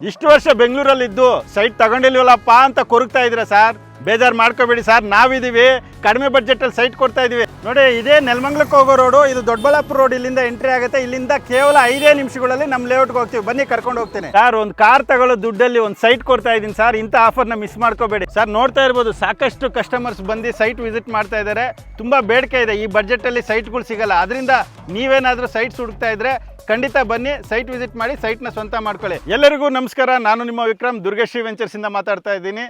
ಇಷ್ಟು ವರ್ಷ ಬೆಂಗಳೂರಲ್ಲಿದ್ದು ಸೈಟ್ ತಗೊಂಡಿಲ್ವಲ್ಲಪ್ಪ ಅಂತ ಕೊರಗ್ತಾ ಇದ್ದೀರಾ ಸರ್? ಬೇಜಾರು ಮಾಡ್ಕೋಬೇಡಿ ಸರ್ ನಾವಿದ್ದೀವಿ ಕಡಿಮೆ ಬಡ್ಜೆಟಲ್ಲಿ ಸೈಟ್ ಕೊಡ್ತಾ ಇದೀವಿ. ನೋಡಿ, ಇದೇ ನೆಲಮಂಗ್ಲಕ್ಕೆ ಹೋಗೋ ರೋಡು ಇದು ದೊಡ್ಡಬಳ್ಳಾಪುರ ರೋಡ್ ಇಲ್ಲಿಂದ ಎಂಟ್ರಿ ಆಗುತ್ತೆ. ಇಲ್ಲಿಂದ ಕೇವಲ ಐದೇ ನಿಮಿಷಗಳಲ್ಲಿ ನಮ್ಮ ಲೇಔಟ್ಗೆ ಹೋಗ್ತೀವಿ. ಬನ್ನಿ, ಕರ್ಕೊಂಡು ಹೋಗ್ತೀನಿ. ಸರ್, ಒಂದು ಕಾರ್ ತಗೊಳ್ಳೋ ದುಡ್ಡಲ್ಲಿ ಒಂದು ಸೈಟ್ ಕೊಡ್ತಾ ಇದ್ದೀನಿ ಸರ್. ಇಂಥ ಆಫರ್ನ ಮಿಸ್ ಮಾಡ್ಕೋಬೇಡಿ. ಸರ್, ನೋಡ್ತಾ ಇರ್ಬೋದು, ಸಾಕಷ್ಟು ಕಸ್ಟಮರ್ಸ್ ಬಂದು ಸೈಟ್ ವಿಸಿಟ್ ಮಾಡ್ತಾ ಇದ್ದಾರೆ ತುಂಬ ಬೇಡಿಕೆ ಇದೆ. ಈ ಬಡ್ಜೆಟಲ್ಲಿ ಸೈಟ್ಗಳು ಸಿಗಲ್ಲ. ಅದರಿಂದ ನೀವೇನಾದರೂ ಸೈಟ್ಸ್ ಹುಡುಕ್ತಾ ಇದ್ರೆ ಖಂಡಿತ ಬನ್ನಿ ಸೈಟ್ ವಿಸಿಟ್ ಮಾಡಿ ಸೈಟ್ನ ಸ್ವಂತ ಮಾಡ್ಕೊಳ್ಳಿ. ಎಲ್ಲರಿಗೂ ನಮಸ್ಕಾರ. ನಾನು ನಿಮ್ಮ ವಿಕ್ರಮ್, ದುರ್ಗಶ್ರೀ ವೆಂಚರ್ಸಿಂದ ಮಾತಾಡ್ತಾ ಇದ್ದೀನಿ.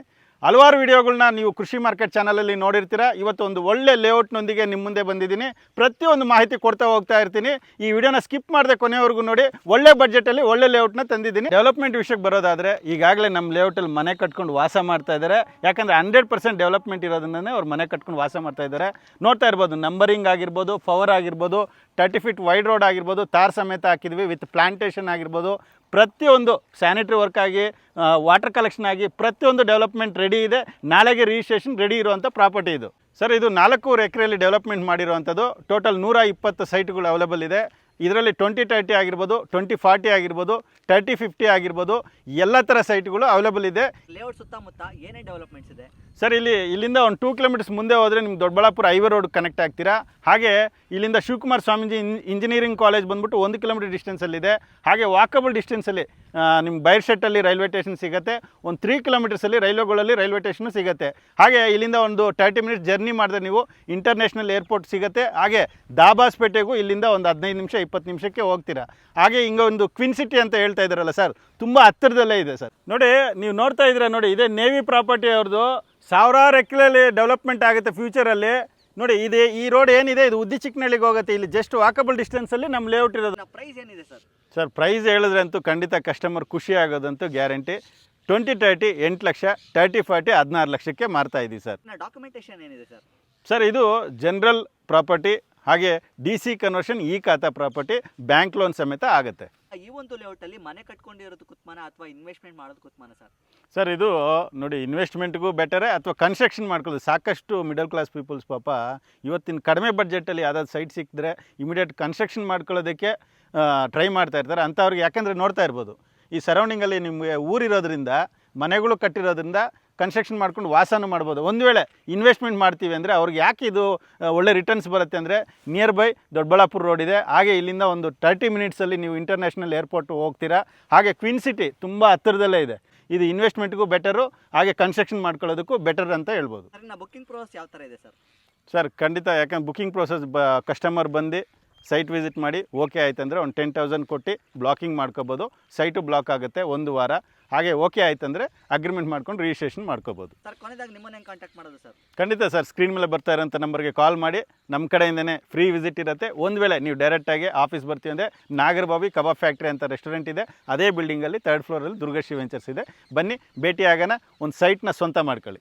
ಹಲವಾರು ವಿಡಿಯೋಗಳನ್ನ ನೀವು ಕೃಷಿ ಮಾರ್ಕೆಟ್ ಚಾನಲಲ್ಲಿ ನೋಡಿರ್ತೀರ. ಇವತ್ತು ಒಂದು ಒಳ್ಳೆ ಲೇಔಟ್ನೊಂದಿಗೆ ನಿಮ್ಮ ಮುಂದೆ ಬಂದಿದ್ದೀನಿ. ಪ್ರತಿಯೊಂದು ಮಾಹಿತಿ ಕೊಡ್ತಾ ಹೋಗ್ತಾ ಇರ್ತೀನಿ. ಈ ವಿಡಿಯೋನ ಸ್ಕಿಪ್ ಮಾಡದೆ ಕೊನೆವರೆಗೂ ನೋಡಿ. ಒಳ್ಳೆ ಬಜೆಟಲ್ಲಿ ಒಳ್ಳೆ ಲೇಔಟ್ನ ತಂದಿದ್ದೀನಿ. ಡೆವಲಪ್ಮೆಂಟ್ ವಿಷಯಕ್ಕೆ ಬರೋದಾದರೆ ಈಗಾಗಲೇ ನಮ್ಮ ಲೇಔಟಲ್ಲಿ ಮನೆ ಕಟ್ಕೊಂಡು ವಾಸ ಮಾಡ್ತಾ ಇದ್ದಾರೆ ಯಾಕಂದರೆ ಹಂಡ್ರೆಡ್ ಪರ್ಸೆಂಟ್ ಡೆವಲಪ್ಮೆಂಟ್ ಇರೋದನ್ನೇ ಅವ್ರು ಮನೆ ಕಟ್ಕೊಂಡು ವಾಸ ಮಾಡ್ತಾ ಇದ್ದಾರೆ ನೋಡ್ತಾ ಇರ್ಬೋದು, ನಂಬರಿಂಗ್ ಆಗಿರ್ಬೋದು, ಪವರ್ ಆಗಿರ್ಬೋದು, ತರ್ಟಿ ಫೀಟ್ ವೈಡ್ ರೋಡ್ ಆಗಿರ್ಬೋದು, ತಾರ್ ಸಮೇತ ಹಾಕಿದ್ವಿ ವಿತ್ ಪ್ಲಾಂಟೇಷನ್ ಆಗಿರ್ಬೋದು ಪ್ರತಿಯೊಂದು ಸ್ಯಾನಿಟರಿ ವರ್ಕ್ ಆಗಿ ವಾಟರ್ ಕಲೆಕ್ಷನ್ ಆಗಿ ಪ್ರತಿಯೊಂದು ಡೆವಲಪ್ಮೆಂಟ್ ರೆಡಿ ಇದೆ. ನಾಳೆಗೆ ರಿಜಿಸ್ಟ್ರೇಷನ್ ರೆಡಿ ಇರುವಂಥ ಪ್ರಾಪರ್ಟಿ ಇದು. ಸರ್ ಇದು ನಾಲ್ಕೂವರೆ ಎಕರೆಯಲ್ಲಿ ಡೆವಲಪ್ಮೆಂಟ್ ಮಾಡಿರುವಂಥದ್ದು ಟೋಟಲ್ ನೂರ ಇಪ್ಪತ್ತು ಸೈಟ್ಗಳು ಅವೈಲೇಬಲ್ ಇದೆ. ಇದರಲ್ಲಿ ಟ್ವೆಂಟಿ ತರ್ಟಿ ಆಗಿರ್ಬೋದು ಟ್ವೆಂಟಿ ಫಾರ್ಟಿ ಆಗಿರ್ಬೋದು ತರ್ಟಿ ಫಿಫ್ಟಿ ಆಗಿರ್ಬೋದು ಎಲ್ಲ ಥರ ಸೈಟ್ಗಳು ಅವೈಲೇಬಲ್ ಇದೆ. ಲೇಔಟ್ ಸುತ್ತಮುತ್ತ ಏನೇ ಡೆವಲಪ್ಮೆಂಟ್ಸ್ ಇದೆ? ಸರ್ ಇಲ್ಲಿ ಇಲ್ಲಿಂದ ಒಂದು ಟೂ ಕಿಲೋಮೀಟರ್ಸ್ ಮುಂದೆ ಹೋದರೆ ನಿಮ್ಗೆ ದೊಡ್ಡಬಳ್ಳಾಪುರ ಹೈವೇ ರೋಡ್ ಕನೆಕ್ಟ್ ಆಗ್ತೀರಾ? ಹಾಗೆ ಇಲ್ಲಿಂದ ಶಿವಕುಮಾರ್ ಸ್ವಾಮೀಜಿ ಇಂಜಿನಿಯರಿಂಗ್ ಕಾಲೇಜ್ ಬಂದ್ಬಿಟ್ಟು ಒಂದು ಕಿಲೋಮೀಟರ್ ಡಿಸ್ಟೆನ್ಸಲ್ಲಿದೆ ಹಾಗೆ ವಾಕಬಲ್ ಡಿಸ್ಟೆನ್ಸಲ್ಲಿ ನಿಮ್ಮ ಬೈರ್ಶೆಟ್ಟಲ್ಲಿ ರೈಲ್ವೆ ಸ್ಟೇಷನ್ ಸಿಗುತ್ತೆ ಒಂದು ತ್ರೀ ಕಿಲೋಮೀಟರ್ಸಲ್ಲಿ ರೈಲ್ವೆಗಳಲ್ಲಿ ರೈಲ್ವೆ ಸ್ಟೇಷನ್ ಸಿಗುತ್ತೆ. ಹಾಗೆ ಇಲ್ಲಿಂದ ಒಂದು ತರ್ಟಿ ಮಿನಿಟ್ಸ್ ಜರ್ನಿ ಮಾಡಿದ್ರೆ ನೀವು ಇಂಟರ್ನ್ಯಾಷನಲ್ ಏರ್ಪೋರ್ಟ್ ಸಿಗುತ್ತೆ. ಹಾಗೆ ದಾಬಾಸ್ಪೇಟೆಗೂ ಇಲ್ಲಿಂದ ಒಂದು ಹದಿನೈದು ನಿಮಿಷ ಇಪ್ಪತ್ತು ನಿಮಿಷಕ್ಕೆ ಹೋಗ್ತೀರಾ? ಹಾಗೆ ಹಿಂಗೆ ಒಂದು ಕ್ವಿನ್ ಸಿಟಿ ಅಂತ ಹೇಳ್ತಾ ಇದ್ದಾರಲ್ಲ ಸರ್ ತುಂಬ ಹತ್ತಿರದಲ್ಲೇ ಇದೆ ಸರ್ ನೋಡಿ ನೀವು ನೋಡ್ತಾ ಇದ್ದೀರಾ ನೋಡಿ ಇದೇ ನೇವಿ ಪ್ರಾಪರ್ಟಿ ಅವ್ರದ್ದು. ಸಾವಿರಾರು ಎಕರೆಯಲ್ಲಿ ಡೆವಲಪ್ಮೆಂಟ್ ಆಗುತ್ತೆ ಫ್ಯೂಚರಲ್ಲಿ ನೋಡಿ ಇದೆ ಈ ರೋಡ್ ಏನಿದೆ ಇದು ಉದ್ದಿ ಚಿಕ್ಕನಳ್ಳಿಗೆ ಹೋಗುತ್ತೆ. ಇಲ್ಲಿ ಜಸ್ಟ್ ವಾಕಬಲ್ ಡಿಸ್ಟೆನ್ಸಲ್ಲಿ ನಮ್ಮ ಲೇಔಟ್ ಇರೋದು. ಪ್ರೈಸ್ ಏನಿದೆ ಸರ್ ಸರ್ ಪ್ರೈಸ್ ಹೇಳಿದ್ರೆ ಅಂತೂ ಖಂಡಿತ ಕಸ್ಟಮರ್ ಖುಷಿ ಆಗೋದಂತೂ ಗ್ಯಾರಂಟಿ ಟ್ವೆಂಟಿ ತರ್ಟಿ ಎಂಟು ಲಕ್ಷ ತರ್ಟಿ ಫಾರ್ಟಿ ಹದಿನಾರು ಲಕ್ಷಕ್ಕೆ ಮಾರ್ತಾ ಇದ್ದೀವಿ ಸರ್ ಡಾಕ್ಯುಮೆಂಟೇಶನ್ ಏನಿದೆ ಸರ್ ಸರ್ ಇದು ಜನರಲ್ ಪ್ರಾಪರ್ಟಿ ಹಾಗೆ ಡಿ ಸಿ ಕನ್ವರ್ಷನ್ ಈ ಖಾತಾ ಪ್ರಾಪರ್ಟಿ ಬ್ಯಾಂಕ್ ಲೋನ್ ಸಮೇತ ಆಗುತ್ತೆ. ಈ ಒಂದು ಲೇಔಟ್ ಅಲ್ಲಿ ಮನೆ ಕಟ್ಕೊಂಡಿರೋದು ಕುತ್ಮಾನ ಅಥವಾ ಇನ್ವೆಸ್ಟ್ಮೆಂಟ್ ಮಾಡೋದು ಕುತ್ಮಾನ ಸರ್? ಸರ್ ಇದು ನೋಡಿ ಇನ್ವೆಸ್ಟ್ಮೆಂಟ್ಗೂ ಬೆಟರೇ ಅಥವಾ ಕನ್ಸ್ಟ್ರಕ್ಷನ್ ಮಾಡ್ಕೊಳ್ಳೋದು ಸಾಕಷ್ಟು ಮಿಡಲ್ ಕ್ಲಾಸ್ ಪೀಪಲ್ಸ್ ಪಾಪ ಇವತ್ತಿನ ಕಡಿಮೆ ಬಡ್ಜೆಟಲ್ಲಿ ಯಾವ್ದಾದ್ರು ಸೈಟ್ ಸಿಕ್ಕಿದ್ರೆ ಇಮಿಡಿಯೇಟ್ ಕನ್ಸ್ಟ್ರಕ್ಷನ್ ಮಾಡ್ಕೊಳ್ಳೋದಕ್ಕೆ ಟ್ರೈ ಮಾಡ್ತಾ ಇರ್ತಾರೆ. ಅಂಥವ್ರಿಗೆ ಯಾಕಂದರೆ ನೋಡ್ತಾ ಇರ್ಬೋದು. ಈ ಸರೌಂಡಿಂಗಲ್ಲಿ ನಿಮಗೆ ಊರಿರೋದ್ರಿಂದ ಮನೆಗಳು ಕಟ್ಟಿರೋದ್ರಿಂದ ಕನ್ಸ್ಟ್ರಕ್ಷನ್ ಮಾಡ್ಕೊಂಡು ವಾಸನೂ ಮಾಡ್ಬೋದು. ಒಂದು ವೇಳೆ ಇನ್ವೆಸ್ಟ್ಮೆಂಟ್ ಮಾಡ್ತೀವಿ ಅಂದರೆ ಅವ್ರಿಗೆ ಯಾಕೆ ಇದು ಒಳ್ಳೆ ರಿಟರ್ನ್ಸ್ ಬರುತ್ತೆ ಅಂದರೆ ನಿಯರ್ ಬೈ ದೊಡ್ಡಬಳ್ಳಾಪುರ ರೋಡ್ ಇದೆ. ಹಾಗೆ ಇಲ್ಲಿಂದ ಒಂದು ತರ್ಟಿ ಮಿನಿಟ್ಸಲ್ಲಿ ನೀವು ಇಂಟರ್ನ್ಯಾಷನಲ್ ಏರ್ಪೋರ್ಟ್ ಹೋಗ್ತೀರಾ. ಹಾಗೆ ಕ್ವಿನ್ ಸಿಟಿ ತುಂಬ ಹತ್ತಿರದಲ್ಲೇ ಇದೆ. ಇದು ಇನ್ವೆಸ್ಟ್ಮೆಂಟ್ಗೂ ಬೆಟರು ಹಾಗೆ ಕನ್ಸ್ಟ್ರಕ್ಷನ್ ಮಾಡ್ಕೊಳ್ಳೋದಕ್ಕೂ ಬೆಟರ್ ಅಂತ ಹೇಳ್ಬೋದು. ಬುಕ್ಕಿಂಗ್ ಪ್ರೋಸೆಸ್ ಯಾವ ಥರ ಇದೆ ಸರ್? ಸರ್ ಖಂಡಿತ ಯಾಕಂದ್ರೆ ಬುಕಿಂಗ್ ಪ್ರೋಸೆಸ್ ಬ ಕಸ್ಟಮರ್ ಬಂದು ಸೈಟ್ ವಿಸಿಟ್ ಮಾಡಿ ಓಕೆ ಆಯ್ತಂದರೆ ಒಂದು ಟೆನ್ ತೌಸಂಡ್ ಕೊಟ್ಟು ಬ್ಲಾಕಿಂಗ್ ಮಾಡ್ಕೋಬೋದು. ಸೈಟು ಬ್ಲಾಕ್ ಆಗುತ್ತೆ ಒಂದು ವಾರ. ಹಾಗೆ ಓಕೆ ಆಯ್ತಂದರೆ ಅಗ್ರಿಮೆಂಟ್ ಮಾಡ್ಕೊಂಡು ರಿಜಿಸ್ಟ್ರೇಷನ್ ಮಾಡ್ಕೋಬೋದು. ಸರ್ ಕೊನೆದಾಗ ನಿಮ್ಮನ್ನ ಹೆಂಗೆ ಕಾಂಟ್ಯಾಕ್ಟ್ ಮಾಡೋದು ಸರ್ ಖಂಡಿತ ಸರ್ ಸ್ಕ್ರೀನ್ ಮೇಲೆ ಬರ್ತಾ ಇರೋಂಥ ನಂಬರ್ಗೆ ಕಾಲ್ ಮಾಡಿ. ನಮ್ಮ ಕಡೆಯಿಂದನೇ ಫ್ರೀ ವಿಸಿಟ್ ಇರುತ್ತೆ. ಒಂದು ವೇಳೆ ನೀವು ಡೈರೆಕ್ಟಾಗಿ ಆಫೀಸ್ ಬರ್ತೀವಿ ಅಂದರೆ ನಾಗರಬಾವಿ ಕಬಾಬ್ ಫ್ಯಾಕ್ಟ್ರಿ ಅಂತ ರೆಸ್ಟೋರೆಂಟ್ ಇದೆ. ಅದೇ ಬಿಲ್ಡಿಂಗಲ್ಲಿ ತರ್ಡ್ ಫ್ಲೋರಲ್ಲಿ ದುರ್ಗಶ್ರೀ ವೆಂಚರ್ಸ್ ಇದೆ. ಬನ್ನಿ ಭೇಟಿ ಆಗೋಣ ಒಂದು ಸೈಟ್ನ ಸ್ವಂತ ಮಾಡ್ಕೊಳ್ಳಿ.